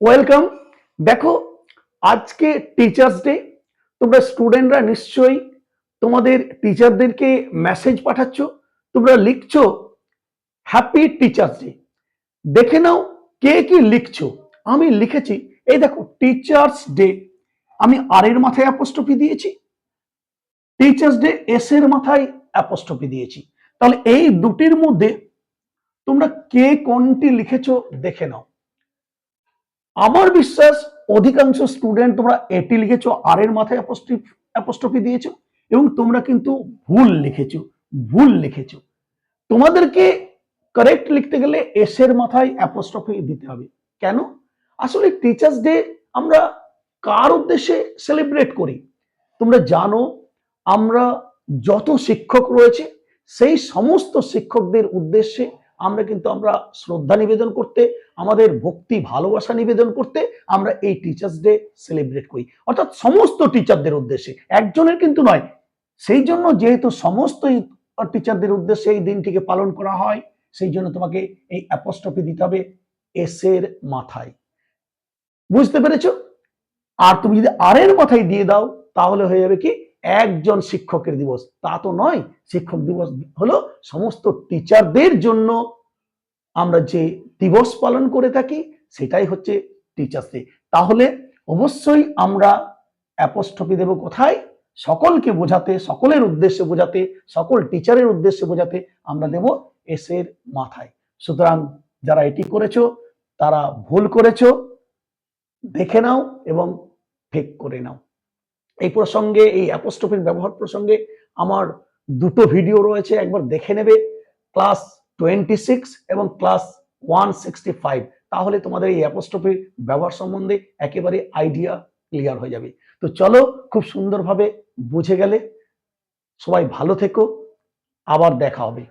Welcome দেখো, আজকে teachers day তোমরা স্টুডেন্টরা নিশ্চয়ই তোমাদের টিচারদেরকে মেসেজ পাঠাচ্ছ, তোমরা লিখছো হ্যাপি টিচার্স ডে দেখে নাও কে কি লিখছো। আমি লিখেছি, এই দেখো টিচার্স ডে আমি আর এর মাথায় অ্যাপোস্ট্রফি দিয়েছি টিচার্স ডে এস এর মাথায় অ্যাপোস্ট্রফি দিয়েছি। তাহলে এই দুটির মধ্যে তোমরা কে কোনটি লিখেছো দেখে নাও। আমার বিশ্বাস অধিকাংশ স্টুডেন্ট তোমরা এটি লিখেছো আর এর মাথায় অ্যাপোস্ট্রফি দিয়েছ, এবং তোমরা কিন্তু ভুল লিখেছো ভুল লিখেছো। তোমাদেরকে কারেক্ট লিখতে গেলে এস এর মাথায় অ্যাপোস্ট্রফি দিতে হবে। কেন? আসলে টিচার্স ডে আমরা কার উদ্দেশ্যে সেলিব্রেট করি? তোমরা জানো, আমরা যত শিক্ষক রয়েছে, সেই সমস্ত শিক্ষকদের উদ্দেশ্যে আমরা কিন্তু আমরা শ্রদ্ধা নিবেদন করতে আমাদের ভক্তি, ভালোবাসা নিবেদন করতে আমরা এই টিচার্স ডে সেলিব্রেট করি। অর্থাৎ সমস্ত টিচারদের উদ্দেশ্যে। একজনের কিন্তু নয়। সেই জন্য যেহেতু সমস্ত টিচারদের উদ্দেশ্যে এই দিনটিকে পালন করা হয়, সেই জন্য তোমাকে এই অ্যাপোস্ট্রফি দিতে হবে এস এর মাথায়। বুঝতে পেরেছ? আর তুমি যদি আর এর মাথায় দিয়ে দাও, তাহলে হয়ে যাবে কি? একজন শিক্ষকের দিবস। তা তো নয়। শিক্ষক দিবস হলো সমস্ত টিচারদের জন্য আমরা যে দিবস পালন করে থাকি, সেটাই হচ্ছে টিচার্স ডে তাহলে অবশ্যই আমরা অ্যাপোস্ট্রফি দেব কোথায়? সকলকে বোঝাতে, সকলের উদ্দেশ্যে বোঝাতে, সকল টিচারের উদ্দেশ্যে বোঝাতে আমরা দেব এস এর মাথায়। সুতরাং যারা এটি করেছ, তারা ভুল করেছ, দেখে নাও এবং ঠিক করে নাও। এই প্রসঙ্গে, এই অ্যাপোস্ট্রফির ব্যবহার প্রসঙ্গে আমার দুটো ভিডিও রয়েছে, একবার দেখে নেবে। ক্লাস টোয়েন্টি সিক্স এবং ক্লাস ওয়ান সিক্সটি ফাইভ তাহলে তোমাদের এই অ্যাপোস্ট্রফির ব্যবহার সম্বন্ধে একেবারে আইডিয়া ক্লিয়ার হয়ে যাবে। তো চলো খুব সুন্দরভাবে বুঝে গেলে। সবাই ভালো থেকো। আবার দেখা হবে।